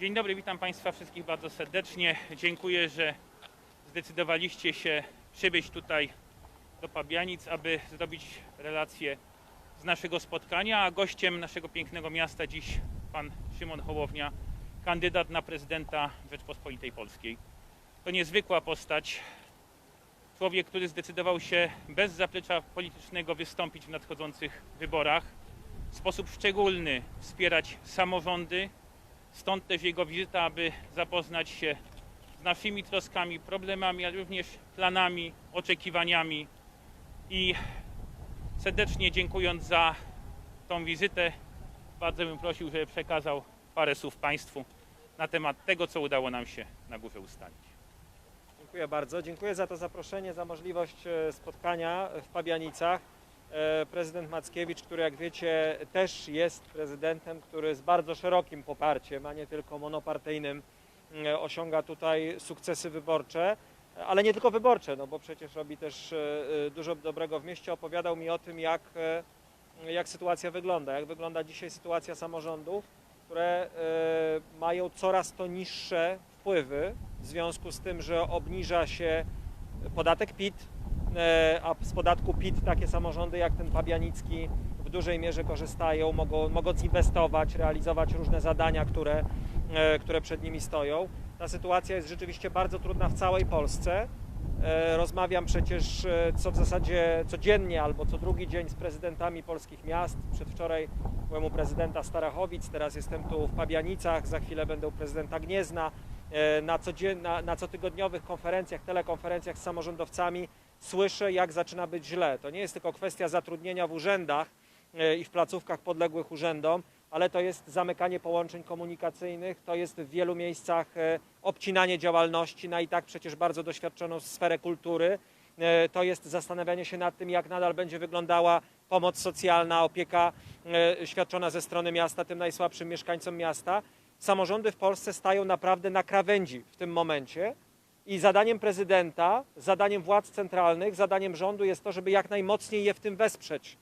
Dzień dobry, witam Państwa wszystkich bardzo serdecznie. Dziękuję, że zdecydowaliście się przybyć tutaj do Pabianic, aby zrobić relację z naszego spotkania, a gościem naszego pięknego miasta dziś pan Szymon Hołownia, kandydat na prezydenta Rzeczpospolitej Polskiej. To niezwykła postać, człowiek, który zdecydował się bez zaplecza politycznego wystąpić w nadchodzących wyborach, w sposób szczególny wspierać samorządy, Stąd też jego wizyta, aby zapoznać się z naszymi troskami, problemami, ale również planami, oczekiwaniami. I serdecznie dziękując za tą wizytę, bardzo bym prosił, żeby przekazał parę słów Państwu na temat tego, co udało nam się na górze ustalić. Dziękuję bardzo. Dziękuję za to zaproszenie, za możliwość e, spotkania w Pabianicach. E, Prezydent Mackiewicz, który jak wiecie też jest prezydentem, który z bardzo szerokim poparciem, a nie tylko monopartyjnym, e, osiąga tutaj sukcesy wyborcze, ale nie tylko wyborcze, no bo przecież robi też e, e, dużo dobrego w mieście. Opowiadał mi o tym, jak, jak sytuacja wygląda, jak wygląda dzisiaj sytuacja samorządów, które mają coraz to niższe wpływy w związku z tym, że obniża się podatek PIT, a z podatku PIT takie samorządy jak ten Pabianicki w dużej mierze korzystają, mogą, mogą inwestować, realizować różne zadania, które, e, które przed nimi stoją. Ta sytuacja jest rzeczywiście bardzo trudna w całej Polsce. E, Rozmawiam przecież e, co w zasadzie codziennie albo co drugi dzień z prezydentami polskich miast. Przedwczoraj byłem u prezydenta Starachowic, teraz jestem tu w Pabianicach, za chwilę będę u prezydenta Gniezna. E, Na, codzien- na, na cotygodniowych konferencjach, telekonferencjach z samorządowcami słyszę, jak zaczyna być źle. To nie jest tylko kwestia zatrudnienia w urzędach e, i w placówkach podległych urzędom, ale to jest zamykanie połączeń komunikacyjnych, to jest w wielu miejscach e, obcinanie działalności na i tak przecież bardzo doświadczoną sferę kultury. E, To jest zastanawianie się nad tym, jak nadal będzie wyglądała pomoc socjalna, opieka świadczona ze strony miasta tym najsłabszym mieszkańcom miasta. Samorządy w Polsce stają naprawdę na krawędzi w tym momencie. I zadaniem prezydenta, zadaniem władz centralnych, zadaniem rządu jest to, żeby jak najmocniej je w tym wesprzeć,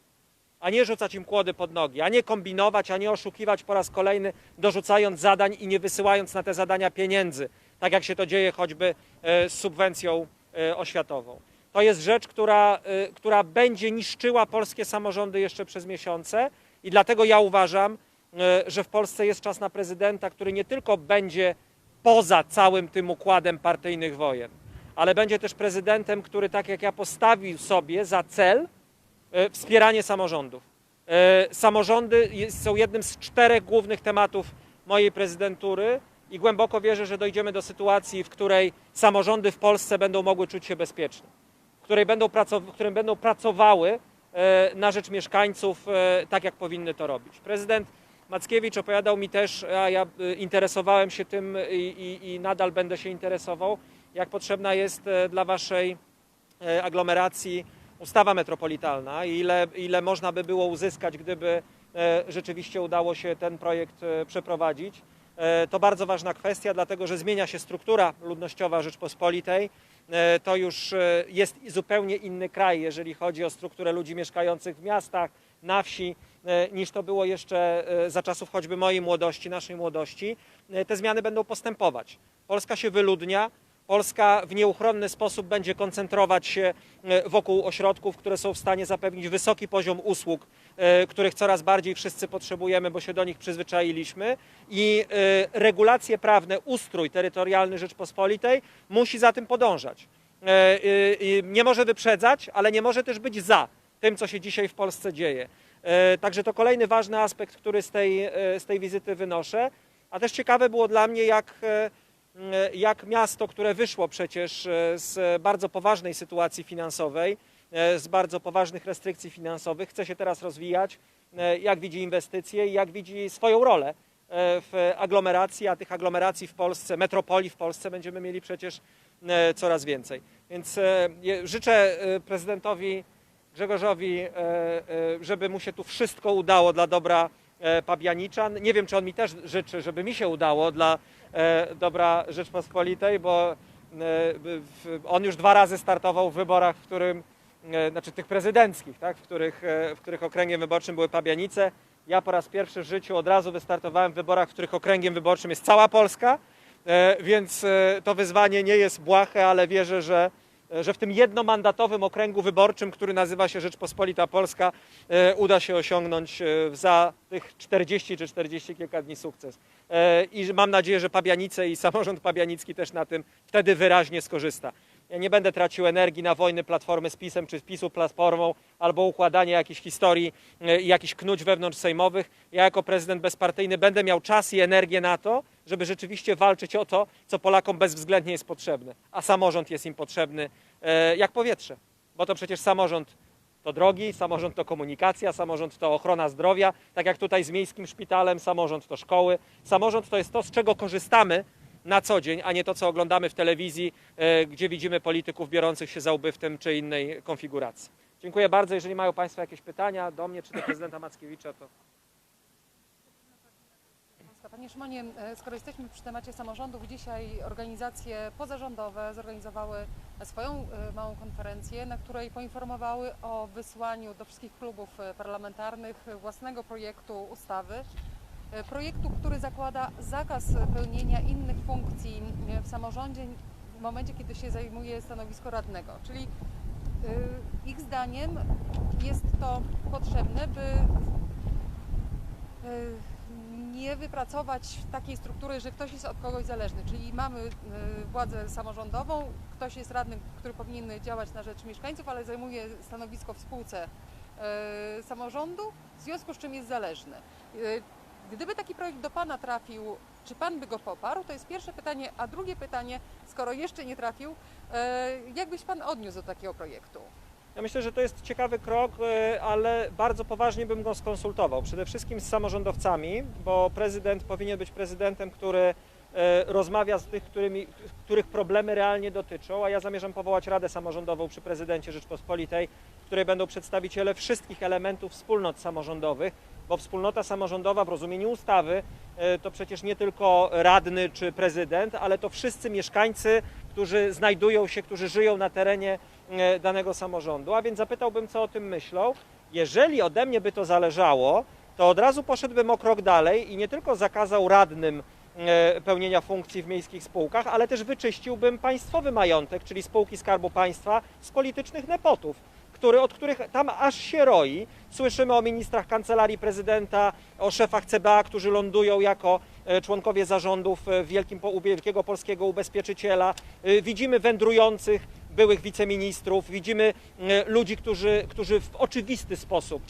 a nie rzucać im kłody pod nogi, a nie kombinować, a nie oszukiwać po raz kolejny, dorzucając zadań i nie wysyłając na te zadania pieniędzy, tak jak się to dzieje choćby e, z subwencją e, oświatową. To jest rzecz, która, e, która będzie niszczyła polskie samorządy jeszcze przez miesiące i dlatego ja uważam, że w Polsce jest czas na prezydenta, który nie tylko będzie poza całym tym układem partyjnych wojen, ale będzie też prezydentem, który tak jak ja postawił sobie za cel e, wspieranie samorządów. E, Samorządy są jednym z czterech głównych tematów mojej prezydentury i głęboko wierzę, że dojdziemy do sytuacji, w której samorządy w Polsce będą mogły czuć się bezpiecznie, w której będą, w którym będą pracowały e, na rzecz mieszkańców tak, jak powinny to robić. Prezydent Mackiewicz opowiadał mi też, a ja e, interesowałem się tym i, i, i nadal będę się interesował, jak potrzebna jest e, dla Waszej e, aglomeracji ustawa metropolitalna i ile, ile można by było uzyskać, gdyby e, rzeczywiście udało się ten projekt przeprowadzić. To bardzo ważna kwestia, dlatego że zmienia się struktura ludnościowa Rzeczpospolitej. To już jest zupełnie inny kraj, jeżeli chodzi o strukturę ludzi mieszkających w miastach, na wsi, niż to było jeszcze e, za czasów choćby mojej młodości, naszej młodości. E, Te zmiany będą postępować. Polska się wyludnia, Polska w nieuchronny sposób będzie koncentrować się e, wokół ośrodków, które są w stanie zapewnić wysoki poziom usług, e, których coraz bardziej wszyscy potrzebujemy, bo się do nich przyzwyczailiśmy. I e, regulacje prawne, ustrój terytorialny Rzeczpospolitej musi za tym podążać. E, e, e, Nie może wyprzedzać, ale nie może też być za tym, co się dzisiaj w Polsce dzieje. E, Także to kolejny ważny aspekt, który z tej, e, z tej wizyty wynoszę. A też ciekawe było dla mnie, jak e, jak miasto, które wyszło przecież z bardzo poważnej sytuacji finansowej, z bardzo poważnych restrykcji finansowych, chce się teraz rozwijać, jak widzi inwestycje i jak widzi swoją rolę w aglomeracji, a tych aglomeracji w Polsce, metropolii w Polsce będziemy mieli przecież coraz więcej. Więc życzę prezydentowi Grzegorzowi, e, e, żeby mu się tu wszystko udało dla dobra e, Pabianiczan. Nie wiem, czy on mi też życzy, żeby mi się udało dla dobra Rzeczpospolitej, bo on już dwa razy startował w wyborach, w którym, znaczy tych prezydenckich, tak, w, których, w których okręgiem wyborczym były Pabianice. Ja po raz pierwszy w życiu od razu wystartowałem w wyborach, w których okręgiem wyborczym jest cała Polska, więc to wyzwanie nie jest błahe, ale wierzę, że, że w tym jednomandatowym okręgu wyborczym, który nazywa się Rzeczpospolita Polska, e, uda się osiągnąć e, za tych 40 czy 40 kilka dni sukces. E, I mam nadzieję, że Pabianice i samorząd pabianicki też na tym wtedy wyraźnie skorzysta. Ja nie będę tracił energii na wojny Platformy z PiSem czy PiSu Platformą albo układanie jakichś historii e, i jakichś knuć wewnątrz sejmowych. Ja jako prezydent bezpartyjny będę miał czas i energię na to, żeby rzeczywiście walczyć o to, co Polakom bezwzględnie jest potrzebne. A samorząd jest im potrzebny e, jak powietrze, bo to przecież samorząd to drogi, samorząd to komunikacja, samorząd to ochrona zdrowia, tak jak tutaj z miejskim szpitalem, samorząd to szkoły. Samorząd to jest to, z czego korzystamy na co dzień, a nie to, co oglądamy w telewizji, e, gdzie widzimy polityków biorących się za łby w tym czy innej konfiguracji. Dziękuję bardzo. Jeżeli mają Państwo jakieś pytania do mnie czy do prezydenta Mackiewicza, to. Panie Szymonie, e, skoro jesteśmy przy temacie samorządów, dzisiaj organizacje pozarządowe zorganizowały swoją e, małą konferencję, na której poinformowały o wysłaniu do wszystkich klubów e, parlamentarnych własnego projektu ustawy. Projektu, który zakłada zakaz pełnienia innych funkcji w samorządzie w momencie, kiedy się zajmuje stanowisko radnego. Czyli ich zdaniem jest to potrzebne, by nie wypracować takiej struktury, że ktoś jest od kogoś zależny. Czyli mamy y, władzę samorządową, ktoś jest radnym, który powinien działać na rzecz mieszkańców, ale zajmuje stanowisko w spółce y, samorządu, w związku z czym jest zależny. Y, Gdyby taki projekt do Pana trafił, czy Pan by go poparł? To jest pierwsze pytanie. A drugie pytanie, skoro jeszcze nie trafił, jak byś Pan odniósł do takiego projektu? Ja myślę, że to jest ciekawy krok, e, ale bardzo poważnie bym go skonsultował. Przede wszystkim z samorządowcami, bo prezydent powinien być prezydentem, który e, rozmawia z tych, którymi, których problemy realnie dotyczą, a ja zamierzam powołać Radę Samorządową przy prezydencie Rzeczpospolitej, w której będą przedstawiciele wszystkich elementów wspólnot samorządowych, bo wspólnota samorządowa w rozumieniu ustawy e, to przecież nie tylko radny czy prezydent, ale to wszyscy mieszkańcy, którzy znajdują się, którzy żyją na terenie danego samorządu. A więc zapytałbym, co o tym myślą. Jeżeli ode mnie by to zależało, to od razu poszedłbym o krok dalej i nie tylko zakazał radnym e, pełnienia funkcji w miejskich spółkach, ale też wyczyściłbym państwowy majątek, czyli spółki Skarbu Państwa z politycznych nepotów, który, od których tam aż się roi. Słyszymy o ministrach kancelarii prezydenta, o szefach CBA, którzy lądują jako e, członkowie zarządów e, wielkim, wielkiego polskiego ubezpieczyciela. E, Widzimy wędrujących byłych wiceministrów, widzimy e, ludzi, którzy, którzy w oczywisty sposób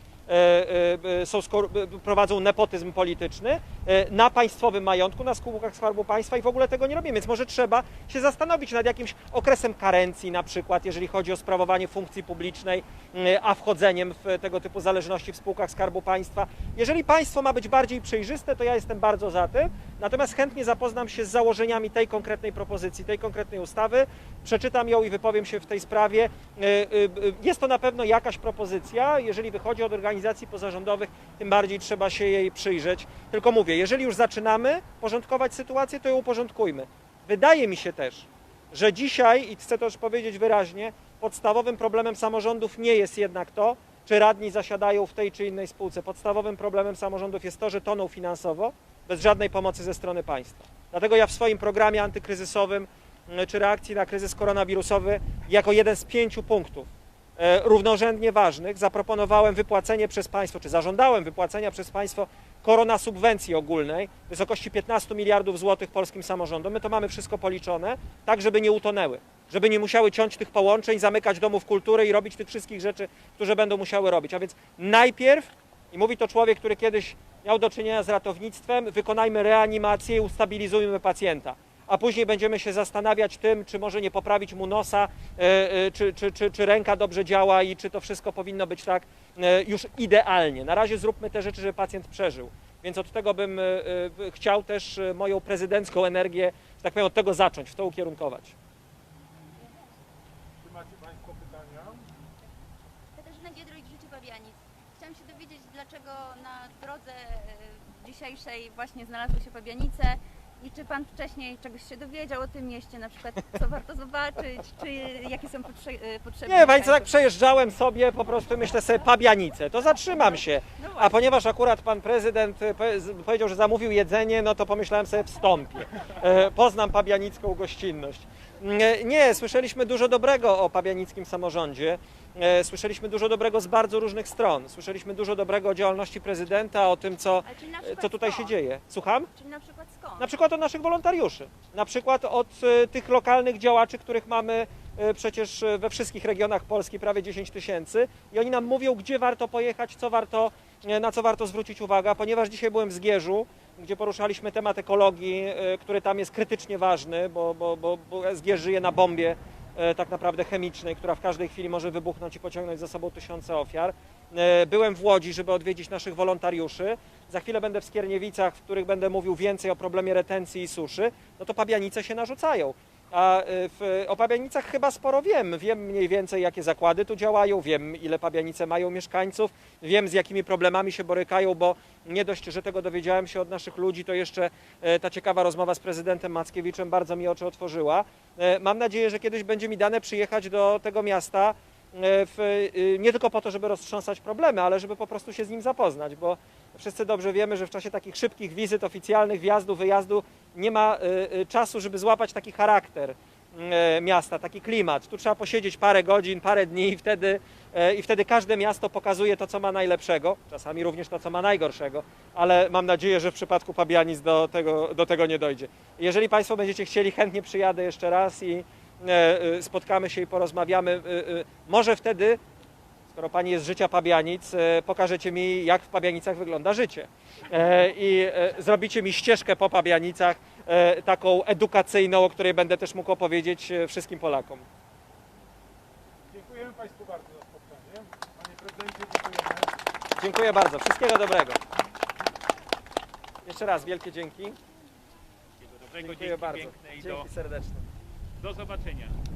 są, skor- e, prowadzą nepotyzm polityczny e, na państwowym majątku, na spółkach Skarbu Państwa i w ogóle tego nie robimy. Więc może trzeba się zastanowić nad jakimś okresem karencji na przykład, jeżeli chodzi o sprawowanie funkcji publicznej, e, a wchodzeniem w tego typu zależności w spółkach Skarbu Państwa. Jeżeli państwo ma być bardziej przejrzyste, to ja jestem bardzo za tym, natomiast chętnie zapoznam się z założeniami tej konkretnej propozycji, tej konkretnej ustawy, przeczytam ją i wypowiem się w tej sprawie. E, e, e, Jest to na pewno jakaś propozycja, jeżeli wychodzi od organizacji pozarządowych, tym bardziej trzeba się jej przyjrzeć. Tylko mówię, jeżeli już zaczynamy porządkować sytuację, to ją uporządkujmy. Wydaje mi się też, że dzisiaj, i chcę to już powiedzieć wyraźnie, podstawowym problemem samorządów nie jest jednak to, czy radni zasiadają w tej czy innej spółce. Podstawowym problemem samorządów jest to, że toną finansowo bez żadnej pomocy ze strony państwa. Dlatego ja w swoim programie antykryzysowym m, czy reakcji na kryzys koronawirusowy jako jeden z pięciu punktów równorzędnie ważnych zaproponowałem wypłacenie przez państwo, czy zażądałem wypłacenia przez państwo korona subwencji ogólnej w wysokości 15 miliardów złotych polskim samorządom. My to mamy wszystko policzone, tak żeby nie utonęły, żeby nie musiały ciąć tych połączeń, zamykać domów kultury i robić tych wszystkich rzeczy, które będą musiały robić. A więc najpierw, i mówi to człowiek, który kiedyś miał do czynienia z ratownictwem, wykonajmy reanimację i ustabilizujmy pacjenta. A później będziemy się zastanawiać tym, czy może nie poprawić mu nosa, e, e, czy, czy, czy, czy ręka dobrze działa i czy to wszystko powinno być tak e, już idealnie. Na razie zróbmy te rzeczy, żeby pacjent przeżył. Więc od tego bym chciał też moją prezydencką energię, że tak powiem, od tego zacząć, w to ukierunkować. Czy macie Państwo pytania? Katarzyna Giedroyć, Życie Pabianic. Chciałam się dowiedzieć, dlaczego na drodze dzisiejszej właśnie znalazły się Pabianice I czy pan wcześniej czegoś się dowiedział o tym mieście, na przykład co warto zobaczyć, czy jakie są potrze- y, potrzeby Nie, Państwo, tak przejeżdżałem sobie, po prostu myślę sobie Pabianice, to zatrzymam się. No A ponieważ akurat pan prezydent e, powiedział, że zamówił jedzenie, no to pomyślałem sobie wstąpię. E, Poznam pabianicką gościnność. Nie, Nie, słyszeliśmy dużo dobrego o pabianickim samorządzie. E, Słyszeliśmy dużo dobrego z bardzo różnych stron. Słyszeliśmy dużo dobrego o działalności prezydenta, o tym, co, e, co tutaj się skąd? dzieje. Słucham? Czyli na przykład skąd? Na przykład od naszych wolontariuszy, na przykład od e, tych lokalnych działaczy, których mamy e, przecież e, we wszystkich regionach Polski prawie 10 tysięcy i oni nam mówią, gdzie warto pojechać, co warto, e, na co warto zwrócić uwagę, ponieważ dzisiaj byłem w Zgierzu, gdzie poruszaliśmy temat ekologii, e, który tam jest krytycznie ważny, bo, bo, bo, Zgierz żyje na bombie e, tak naprawdę chemicznej, która w każdej chwili może wybuchnąć i pociągnąć za sobą tysiące ofiar. E, Byłem w Łodzi, żeby odwiedzić naszych wolontariuszy. Za chwilę będę w Skierniewicach, w których będę mówił więcej o problemie retencji i suszy. No to pabianice się narzucają. A y, w, o pabianicach chyba sporo wiem. Wiem mniej więcej, jakie zakłady tu działają, wiem, ile pabianice mają mieszkańców, wiem, z jakimi problemami się borykają, bo nie dość, że tego dowiedziałem się od naszych ludzi, to jeszcze e, ta ciekawa rozmowa z prezydentem Mackiewiczem bardzo mi oczy otworzyła. E, Mam nadzieję, że kiedyś będzie mi dane przyjechać do tego miasta, e, w, y, nie tylko po to, żeby roztrząsać problemy, ale żeby po prostu się z nim zapoznać, bo wszyscy dobrze wiemy, że w czasie takich szybkich wizyt oficjalnych, wjazdu, wyjazdu nie ma y, y, czasu, żeby złapać taki charakter y, miasta, taki klimat. Tu trzeba posiedzieć parę godzin, parę dni i wtedy, y, i wtedy każde miasto pokazuje to, co ma najlepszego, czasami również to, co ma najgorszego, ale mam nadzieję, że w przypadku Pabianic do tego, do tego nie dojdzie. Jeżeli Państwo będziecie chcieli, chętnie przyjadę jeszcze raz i e, y, spotkamy się i porozmawiamy. Może wtedy, skoro Pani jest z życia Pabianic, e, pokażecie mi, jak w Pabianicach wygląda życie. E, I e, zrobicie mi ścieżkę po Pabianicach, taką edukacyjną, o której będę też mógł opowiedzieć wszystkim Polakom. Dziękujemy Państwu bardzo za spotkanie. Panie prezydencie, dziękujemy. Dziękuję bardzo. Wszystkiego dobrego. Jeszcze raz wielkie dzięki. Wszystkiego dobrego, Dziękuję dzięki bardzo. piękne i do, Dzięki serdeczne. do zobaczenia.